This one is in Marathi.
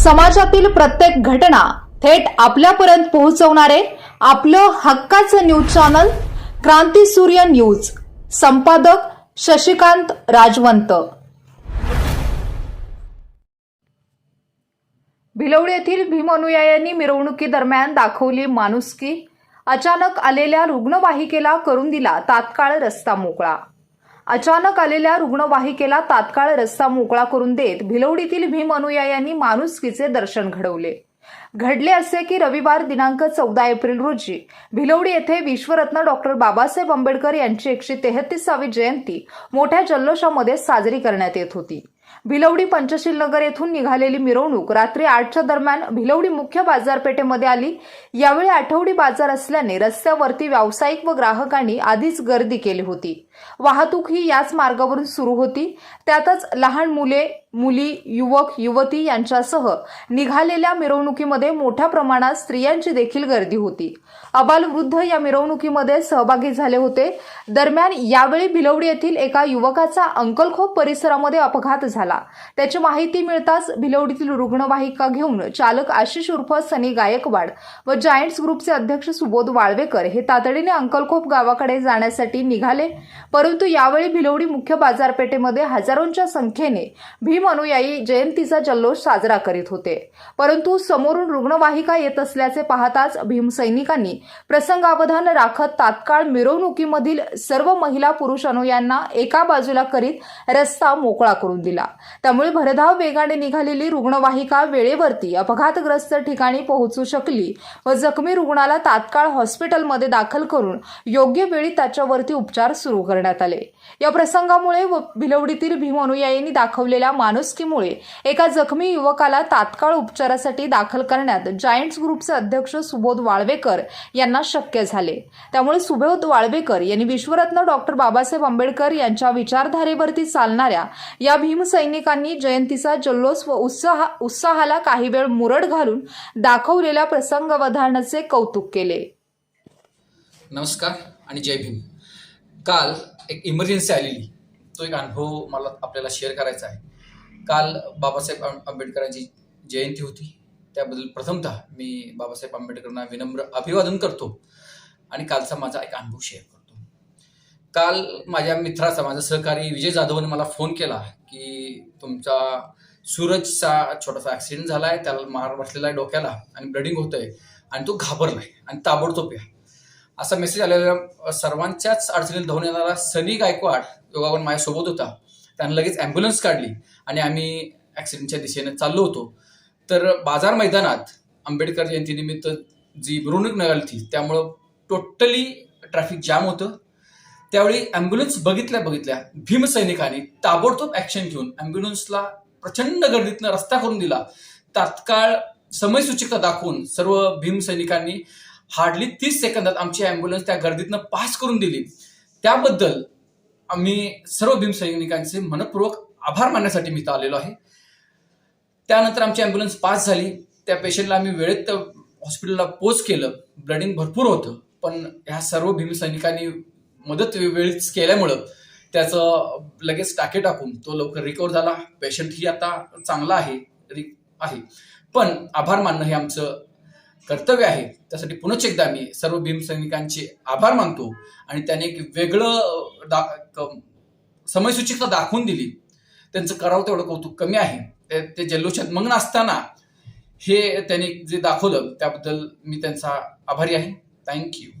समाजातील प्रत्येक घटना थेट आपल्यापर्यंत पोहोचवणारे आपलं हक्काचं न्यूज चॅनल क्रांती सूर्य न्यूज. संपादक शशिकांत राजवंत. भिलवडी येथील भीम अनुयायांनी मिरवणुकीदरम्यान दाखवली माणुसकी. अचानक आलेल्या रुग्णवाहिकेला करून दिला तात्काळ रस्ता मोकळा. अचानक आलेल्या रुग्णवाहिकेला तात्काळ रस्ता मोकळा करून देत भिलवडीतील भीम अनुयायांनी माणुसकीचे दर्शन घडवले. घडले असे की रविवार दिनांक चौदा एप्रिल रोजी भिलवडी येथे विश्वरत्न डॉक्टर बाबासाहेब आंबेडकर यांची एकशे तेहतीसावी जयंती मोठ्या जल्लोषामध्ये साजरी करण्यात येत होती. भिलवडी पंचशील नगर येथून निघालेली मिरवणूक रात्री आठच्या दरम्यान भिलवडी मुख्य बाजारपेठेमध्ये आली. यावेळी आठवडी बाजार असल्याने रस्त्यावरती व्यावसायिक व ग्राहकांनी आधीच गर्दी केली होती. वाहतूक ही याच मार्गावरून सुरू होती. त्यातच लहान मुले मुली युवक युवती यांच्यासह निघालेल्या मिरवणुकीमध्ये मोठ्या प्रमाणात स्त्रियांची देखील गर्दी होती. अबाल वृद्ध या मिरवणुकीमध्ये सहभागी झाले होते. दरम्यान यावेळी भिलवडी येथील एका युवकाचा अंकलखोप परिसरामध्ये अपघात झाला. त्याची माहिती मिळताच भिलवडीतील रुग्णवाहिका घेऊन चालक आशिष उर्फ सनी गायकवाड व जायंट्स ग्रुपचे अध्यक्ष सुबोध वाळवेकर हे तातडीने अंकलखोप गावाकडे जाण्यासाठी निघाले. परंतु यावेळी भिलवडी मुख्य बाजारपेठेमध्ये हजारोंच्या संख्येने भीम अनुयायी जयंतीचा जल्लोष साजरा करीत होते. परंतु समोरून रुग्णवाहिका येत असल्याचे पाहताच भीम सैनिकांनी प्रसंगावधान राखत तात्काळ मिरवणुकीमधील सर्व महिला पुरुष अनुयांना एका बाजूला करीत रस्ता मोकळा करून दिला. त्यामुळे भरधाव वेगाने निघालेली रुग्णवाहिका वेळेवरती अपघातग्रस्त ठिकाणी पोहोचू शकली व जखमी रुग्णाला तात्काळ हॉस्पिटलमध्ये दाखल करून योग्य वेळी त्याच्यावरती उपचार सुरू करण्यात आले. या प्रसंगामुळे व भिलवडीतील भीम अनुयायींनी दाखवलेल्या माणुसकीमुळे एका जखमी युवकाला तात्काळ उपचारासाठी दाखल करण्यात जायंट्स ग्रुपचे अध्यक्ष सुबोध वाळवेकर यांना शक्य झाले. त्यामुळे सुबोध वाळवेकर यांनी विश्वरत्न डॉक्टर बाबासाहेब आंबेडकर यांच्या विचारधारेवरती चालणाऱ्या या भीम सैनिकांनी जयंतीचा जल्लोष व उत्साह उत्साहाला काही वेळ मुरड घालून दाखवलेल्या प्रसंगवधानाचे कौतुक केले. नमस्कार आणि जय भीम. काल एक इमर्जन्सी आलेली. तो एक अनुभव मला आपल्याला शेअर करायचा आहे. काल बाबासाहेब आंबेडकरांची जयंती होती. त्याबद्दल प्रथमतः मी बाबासाहेब आंबेडकरांना विनम्र अभिवादन करतो आणि कालचा माझा एक अनुभव शेअर करतो. काल माझ्या मित्राचा माझा सहकारी विजय जाधवने मला फोन केला की तुमचा सूरजचा छोटासा ॲक्सिडेंट झाला आहे त्याला मार बसलेला आहे डोक्याला आणि ब्लडिंग होतंय आणि तो घाबरलाय आणि ताबडतोब या. असा मेसेज आलेला सर्वांच्याच अडचणीत धावून येणारा सनी गायकवाड योगावर माझ्यासोबत होता त्यानं लगेच ॲम्ब्युलन्स काढली आणि आम्ही ॲक्सिडेंटच्या दिशेने चाललो होतो. तर बाजार मैदानात आंबेडकर जयंतीनिमित्त जी मिरवणूक निघाली होती त्यामुळं टोटली ट्रॅफिक जाम होतं. त्यावेळी ॲम्ब्युलन्स बघितल्या बघितल्या. भीमसैनिकांनी ताबडतोब ॲक्शन घेऊन ॲम्ब्युलन्सला प्रचंड गर्दीतनं रस्ता करून दिला. तात्काळ समयसूचिका दाखवून सर्व भीमसैनिकांनी हार्डली तीस सेकंदात आमची ॲम्ब्युलन्स त्या गर्दीतनं पास करून दिली. त्याबद्दल आम्ही सर्व भीमसैनिकांचे मनपूर्वक आभार मानण्यासाठी मी आलेलो आहे. त्यानंतर आमची ॲम्ब्युलन्स पास झाली. त्या पेशंटला आम्ही वेळेत हॉस्पिटलला पोच केलं. ब्लडिंग भरपूर होतं. पण ह्या सर्व भीमसैनिकांनी मदत वेळीच केल्यामुळं त्याचं लगेच टाके टाकून तो लवकर रिकवर झाला. पेशंटही आता चांगला आहे रि आहे. पण आभार मानणं हे आमचं कर्तव्य आहे. त्यासाठी पुनश्च एकदा मी सर्व भीमसैनिकांचे आभार मानतो आणि त्याने एक वेगळं दा क- समयसूचिकता दाखवून दिली. त्यांचं करावं तेवढं कौतुक कमी आहे. ते- ते जल्लोषात मग्न असताना हे त्यांनी जे दाखवलं त्याबद्दल मी त्यांचा आभारी आहे. थँक्यू